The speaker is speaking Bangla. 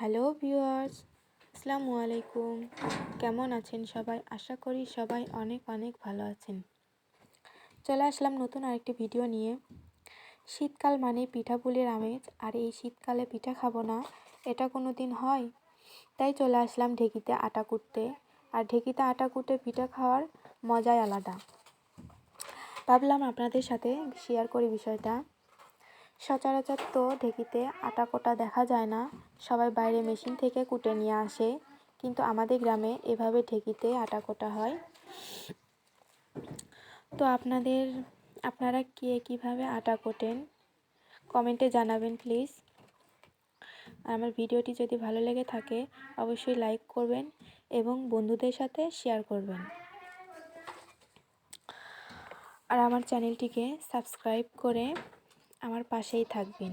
হ্যালো ভিউয়ার্স, আসসালামু আলাইকুম। কেমন আছেন সবাই? আশা করি সবাই অনেক অনেক ভালো আছেন। চলে আসলাম নতুন আরেকটি ভিডিও নিয়ে। শীতকাল মানে পিঠাপুলির আমেজ, আর এই শীতকালে পিঠা খাব না, এটা কোনো দিন হয়? তাই চলে আসলাম ঢেকিতে আটা কুটতে। আর ঢেকিতে আটা কুটে পিঠা খাওয়ার মজাই আলাদা। ভাবলাম আপনাদের সাথে শেয়ার করি বিষয়টা। সচরাচর তো ঢেকিতে আটা কোটা দেখা যায় না সবাই বাইরে মেশিন থেকে কুটে নিয়ে আসে, কিন্তু আমাদের গ্রামে এভাবে ঢেকিতে আটা কোটা হয়। তো আপনাদের, আপনারা কে কীভাবে আটা কোটেন? কমেন্টে জানাবেন, প্লিজ। আর আমার ভিডিওটি যদি ভালো লেগে থাকে, অবশ্যই লাইক করবেন এবং বন্ধুদের সাথে শেয়ার করবেন। আর আমার চ্যানেলটিকে সাবস্ক্রাইব করে আমার পাশেই থাকবেন।